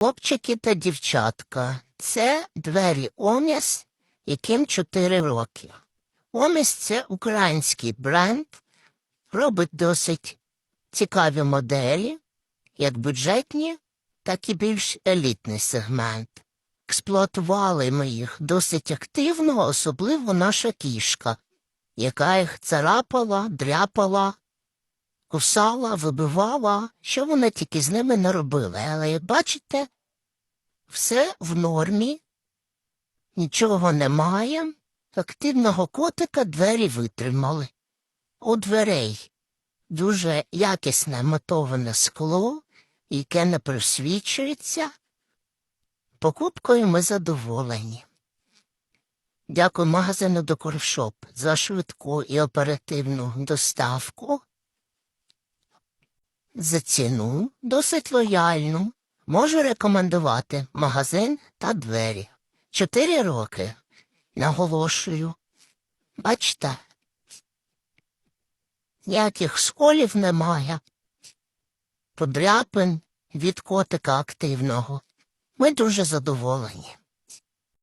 Хлопчики та дівчатка. Це двері Оміс, яким 4 роки. Оміс це український бренд, робить досить цікаві моделі, як бюджетні, так і більш елітний сегмент. Експлуатували ми їх досить активно, особливо наша кішка, яка їх царапала, дряпала, кусала, вибивала, що вона тільки з ними не робила. Але як бачите, все в нормі, нічого немає. Активного котика двері витримали. У дверей дуже якісне матоване скло, яке не просвічується. Покупкою ми задоволені. Дякую магазину Докоршоп за швидку і оперативну доставку. За ціну досить лояльну. Можу рекомендувати магазин та двері. Чотири роки. Наголошую. Бачите, ніяких сколів немає. Подряпин від котика активного. Ми дуже задоволені.